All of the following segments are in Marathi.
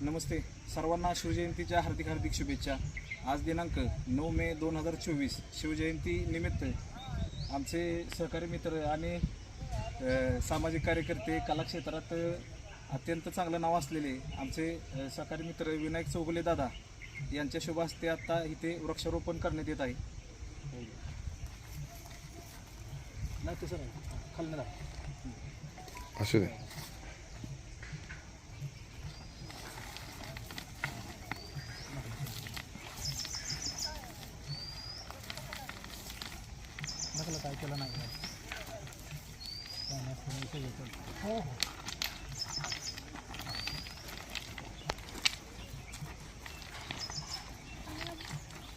नमस्ते. सर्वांना शिवजयंतीच्या हार्दिक हार्दिक शुभेच्छा. आज दिनांक नऊ मे दोन हजार चोवीस शिवजयंती निमित्त आमचे सहकारी मित्र आणि सामाजिक कार्यकर्ते कलाक्षेत्रात अत्यंत चांगलं नाव असलेले आमचे सहकारी मित्र विनायक चौगुले दादा यांच्या शुभ हस्ते इथे वृक्षारोपण करण्यात येत आहे. नाही तसं नाही. खाली असू दे. नकला काय केलं नाही हो हो.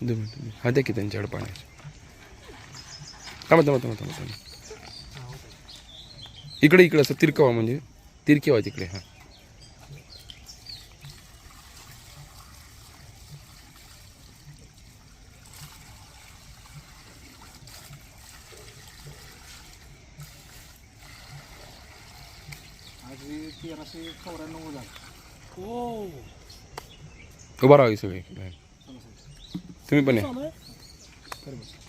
दोन मिनिटं हा द्या की त्यांच्याकडे पाण्याचं थांबा थांबा थांबा थांबा थांबा. इकडे इकडे असं तिरकवा म्हणजे तिरकेवा तिकडे हां. आज हे तेराशे चौऱ्याण्णव झालं. हो. उभा राहा सगळे. तुम्ही पण या. चालू आहे बरोबर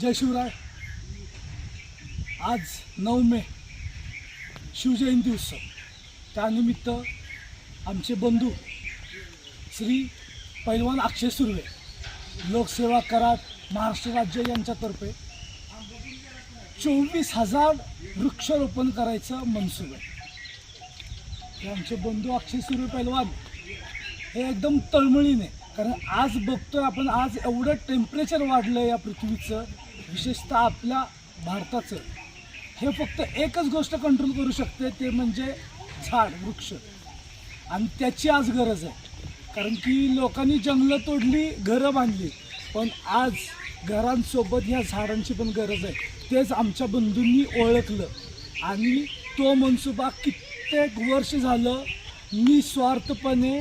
जय शिवराय. आज नऊ मे शिवजयंती उत्सव. त्यानिमित्त आमचे बंधू श्री पैलवान अक्षय सुर्वे लोकसेवा करात महाराष्ट्र राज्य यांच्यातर्फे चोवीस हजार वृक्षारोपण करायचं मनसूब आहे. हे आमचे बंधू अक्षय सूर्य पैलवान हे एकदम तळमळीने कारण आज बघतोय आपण आज एवढं टेम्परेचर वाढलं या पृथ्वीचं विशेषतः आपल्या भारताचं. हे फक्त एकच गोष्ट कंट्रोल करू शकते ते म्हणजे झाड वृक्ष. आणि त्याची आज गरज आहे. कारण की लोकांनी जंगलं तोडली घरं बांधली पण आज घरांसोबत ह्या झाडांची पण गरज आहे. तेच आमच्या बंधूंनी ओळखलं. आणि तो मनसुबा कित्येक वर्ष झालं निस्वार्थपणे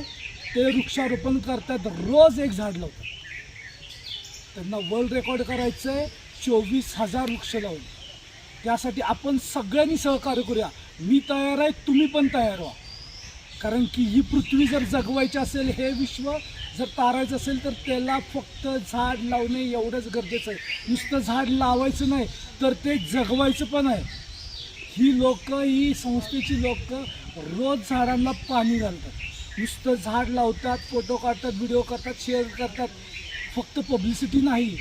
ते वृक्षारोपण करतात. रोज एक झाड लावतात. त्यांना वर्ल्ड रेकॉर्ड करायचं आहे चोवीस हजार वृक्ष लावून. त्यासाठी आपण सगळ्यांनी सहकार्य करूया. मी तयार आहे तुम्ही पण तयार व्हा. कारण की ही पृथ्वी जर जगवायची असेल हे विश्व जर तारायचं असेल तर त्याला फक्त झाड लावणे एवढंच गरजेचं आहे. नुसतं झाड लावायचं नाही तर ते जगवायचं पण आहे. ही लोक ही संस्थेची लोक रोज झाडांना पाणी घालतात. नुसतं झाड लावतात फोटो काढतात व्हिडिओ करतात शेअर करतात. फक्त पब्लिसिटी नाही.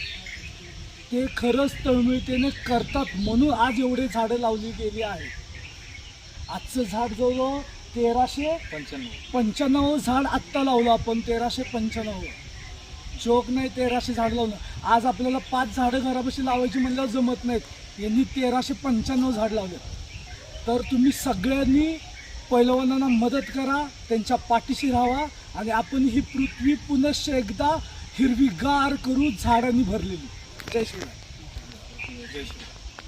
ते खरंच तळमळतेने करतात म्हणून आज एवढे झाडं लावली गेली आहे आजचं झाड जवळ तेराशे पंच्याण्णव पंच्याण्णव झाड आत्ता लावलं आपण तेराशे पंच्याण्णव. जोक नाही तेराशे झाड लावलं आज आपल्याला पाच झाडं घरापाशी लावायची म्हणल्यावर जमत नाहीत. यांनी तेराशे पंच्याण्णव झाड लावले. तर तुम्ही सगळ्यांनी पैलवानांना मदत करा त्यांच्या पाठीशी राहावा आणि आपण ही पृथ्वी पुनश्च एकदा हिरवीगार करू झाडांनी भरलेली. जय श्रीराम. जय श्रीराम.